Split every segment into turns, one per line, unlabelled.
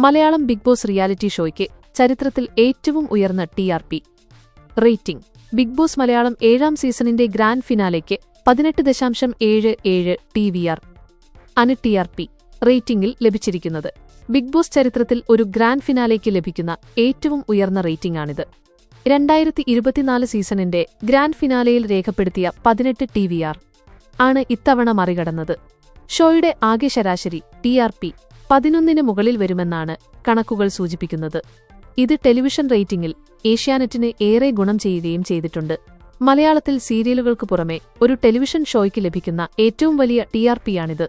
Malayalam big boss reality ഷോയ്ക്ക് ചരിത്രത്തിൽ ഏറ്റവും ഉയർന്ന T R P. Rating. Big Boss Malayalam ഏഴാം സീസണിന്റെ ഗ്രാൻഡ് ഫിനാലേക്ക് പതിനെട്ട് ദശാംശം ഏഴ് ഏഴ് ടി വി ആർ. അന് ടി ആർ പി റേറ്റിംഗിൽ ലഭിച്ചിരിക്കുന്നത്. ബിഗ് ബോസ് ചരിത്രത്തിൽ ഒരു ഗ്രാൻഡ് ഫിനാലേക്ക് ലഭിക്കുന്ന ഏറ്റവും ഉയർന്ന റേറ്റിംഗാണിത്. രണ്ടായിരത്തി ഇരുപത്തിനാല് സീസണിന്റെ ഗ്രാൻഡ് ഫിനാലയിൽ രേഖപ്പെടുത്തിയ പതിനെട്ട് ടി വി ആർ ആണ് ഇത്തവണ മറികടന്നത്. ഷോയുടെ ആകെ ശരാശരി ടി ആർ പി പതിനൊന്നിന് മുകളിൽ വരുമെന്നാണ് കണക്കുകൾ സൂചിപ്പിക്കുന്നത്. ഇത് ടെലിവിഷൻ റേറ്റിംഗിൽ ഏഷ്യാനെറ്റിന് ഏറെ ഗുണം ചെയ്യുകയും ചെയ്തിട്ടുണ്ട്. മലയാളത്തിൽ സീരിയലുകൾക്ക് പുറമെ ഒരു ടെലിവിഷൻ ഷോയ്ക്ക് ലഭിക്കുന്ന ഏറ്റവും വലിയ ടി ആർ പിയാണിത്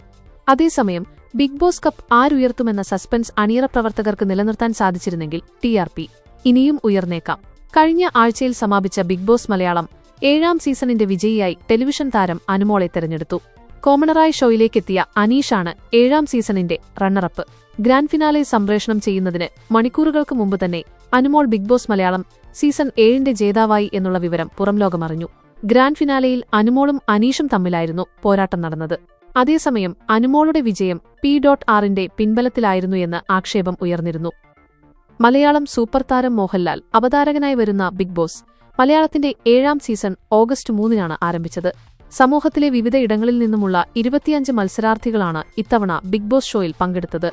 അതേസമയം ബിഗ് ബോസ് കപ്പ് ആരുയർത്തുമെന്ന സസ്പെൻസ് അണിയറ പ്രവർത്തകർക്ക് നിലനിർത്താൻ സാധിച്ചിരുന്നെങ്കിൽ ടി ആർ പി ഇനിയും ഉയർന്നേക്കാം. കഴിഞ്ഞ ആഴ്ചയിൽ സമാപിച്ച ബിഗ് ബോസ് മലയാളം ഏഴാം സീസണിന്റെ വിജയിയായി ടെലിവിഷൻ താരം അനുമോളെ തെരഞ്ഞെടുത്തു. കോമണറായി ഷോയിലേക്കെത്തിയ അനീഷാണ് ഏഴാം സീസണിന്റെ റണ്ണറപ്പ്. ഗ്രാൻഡ് ഫിനാലെ സംപ്രേഷണം ചെയ്യുന്നതിന് മണിക്കൂറുകൾക്ക് മുമ്പ് തന്നെ Anumol big boss Malayalam season ഏഴിന്റെ ജേതാവായി എന്നുള്ള വിവരം പുറംലോകമറിഞ്ഞു. ഗ്രാൻഡ് ഫിനാലെയിൽ അനുമോളും അനീഷും തമ്മിലായിരുന്നു പോരാട്ടം നടന്നത്. അതേസമയം അനുമോളുടെ വിജയം പി ഡോട്ട് ആറിന്റെ പിൻബലത്തിലായിരുന്നു എന്ന് ആക്ഷേപം ഉയർന്നിരുന്നു. മലയാളം സൂപ്പർ താരം മോഹൻലാൽ അവതാരകനായി വരുന്ന ബിഗ് ബോസ് മലയാളത്തിന്റെ ഏഴാം സീസൺ ഓഗസ്റ്റ് മൂന്നിനാണ് ആരംഭിച്ചത്. സമൂഹത്തിലെ വിവിധ ഇടങ്ങളിൽ നിന്നുമുള്ള ഇരുപത്തിയഞ്ച് മത്സരാർത്ഥികളാണ് ഇത്തവണ ബിഗ് ബോസ് ഷോയിൽ പങ്കെടുത്തത്.